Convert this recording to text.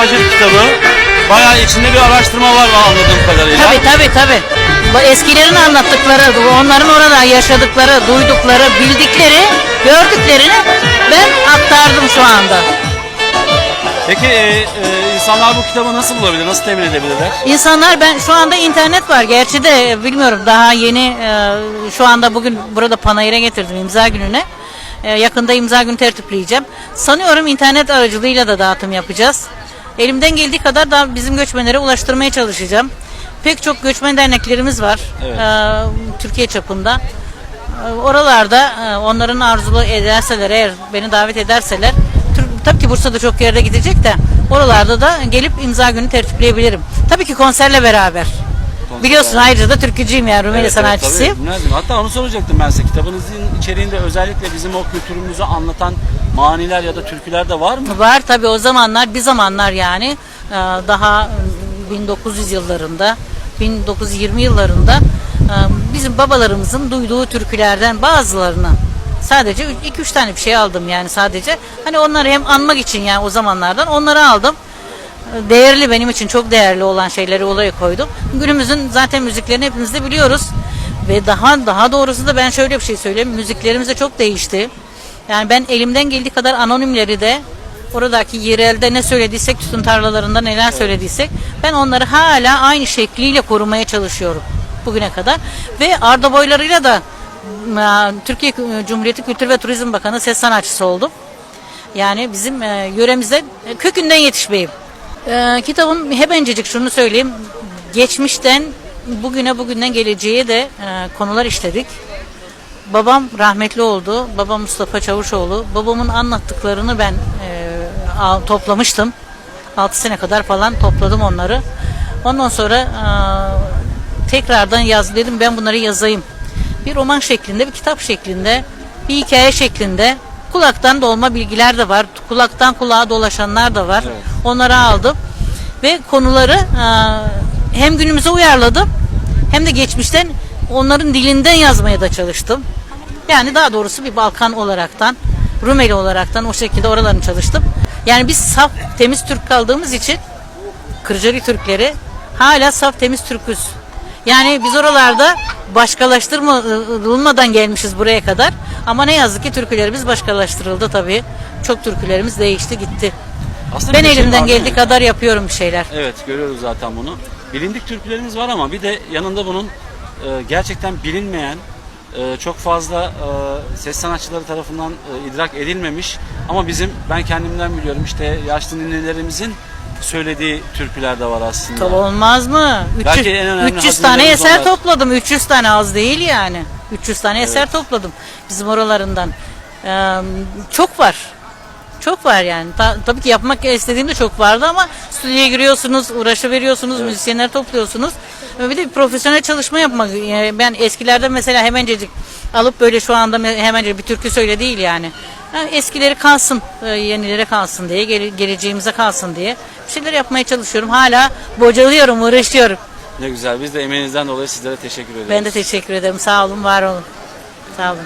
arşiv kitabı. Bayağı içinde bir araştırma var anladığım kadarıyla. Tabii tabii. Bu Eskilerin anlattıkları, onların orada yaşadıkları, duydukları, bildikleri, gördüklerini ben aktardım şu anda. Peki e, e, insanlar bu kitabı nasıl bulabilir, nasıl temin edebilirler? İnsanlar ben şu anda internet var. Gerçi de e, bilmiyorum daha yeni e, şu anda bugün burada panayıra getirdim imza gününe. E, yakında imza günü tertipleyeceğim. Sanıyorum internet aracılığıyla da dağıtım yapacağız. Elimden geldiği kadar da bizim göçmenlere ulaştırmaya çalışacağım. Pek çok göçmen derneklerimiz var Evet. e, Türkiye çapında. E, Oralarda e, onların arzulu ederseler eğer beni davet ederseler tabii ki Bursa'da çok yerde gidecek de oralarda da gelip imza günü tertipleyebilirim. Tabii ki konserle beraber. Biliyorsun ayrıca da türkücüyüm ya Rumeli Evet, evet, sanatçısıyım. tabii, bilmezdim. Hatta onu soracaktım ben size. Kitabınızın içeriğinde özellikle bizim o kültürümüzü anlatan maniler ya da türküler de var mı? Var tabii o zamanlar bir zamanlar yani e, daha 1900 yıllarında 1920 yıllarında e, bizim babalarımızın duyduğu türkülerden bazılarını sadece 2-3 tane bir şey aldım yani sadece. Hani onları hem anmak için yani o zamanlardan onları aldım. E, Değerli benim için çok değerli olan şeyleri olaya koydum. Günümüzün zaten müziklerini hepimiz de biliyoruz. Ve daha daha doğrusu da ben şöyle bir şey söyleyeyim. Müziklerimiz de çok değişti. Yani ben elimden geldiği kadar anonimleri de oradaki yerelde ne söylediysek tütün tarlalarında neler söylediysek ben onları hala aynı şekliyle korumaya çalışıyorum bugüne kadar. Ve Arda Boyları'yla da m, Türkiye Cumhuriyeti Kültür ve Turizm Bakanı ses sanatçısı oldum. Yani bizim e, yöremizde e, kökünden yetişmeyim. E, kitabım hemencecik şunu söyleyeyim. Geçmişten bugüne bugünden geleceğe de e, konular işledik. Babam rahmetli oldu. Babam Mustafa Çavuşoğlu. Babamın anlattıklarını ben e, toplamıştım. 6 sene kadar falan topladım onları. Ondan sonra e, tekrardan yaz dedim ben bunları yazayım. Bir roman şeklinde, bir kitap şeklinde, bir hikaye şeklinde. Kulaktan dolma bilgiler de var. Kulaktan kulağa dolaşanlar da var. Onları aldım. Ve konuları e, hem günümüze uyarladım hem de geçmişten onların dilinden yazmaya da çalıştım. Yani daha doğrusu bir Balkan olaraktan, Rumeli olaraktan o şekilde oralarını çalıştım. Yani biz saf, temiz Türk kaldığımız için Kırcari Türkleri hala saf, temiz Türküz. Yani biz oralarda başkalaştırılmadan gelmişiz buraya kadar. Ama ne yazık ki türkülerimiz başkalaştırıldı tabii. Çok türkülerimiz değişti gitti. Aslında Ben şey elimden değil geldiği kadar yapıyorum bir şeyler. Evet görüyoruz zaten bunu. Bilindik türkülerimiz var ama bir de yanında bunun e, gerçekten bilinmeyen e, çok fazla e, ses sanatçıları tarafından e, idrak edilmemiş ama bizim ben kendimden biliyorum işte yaşlı ninelerimizin söylediği türküler de var aslında. Tabii olmaz mı? 300, Belki en önemli 300 tane hazinelerimiz eser onlar. topladım. 300 tane az değil yani. 300 tane eser topladım bizim oralarından. Ee, çok var. Çok var yani. Ta- tabii ki yapmak istediğimde çok vardı ama stüdyoya giriyorsunuz, uğraşı veriyorsunuz, müzisyenler topluyorsunuz. Bir de bir profesyonel çalışma yapmak. Yani ben eskilerde mesela hemencecik alıp böyle şu anda me- hemencecik bir türkü söyle değil yani. Yani eskileri kalsın, e, yenilere kalsın diye, gele- geleceğimize kalsın diye bir şeyler yapmaya çalışıyorum. Hala bocalıyorum, uğraşıyorum. Ne güzel biz de emeğinizden dolayı sizlere teşekkür ederiz. Ben de teşekkür ederim. Sağ olun, var olun. Sağ olun.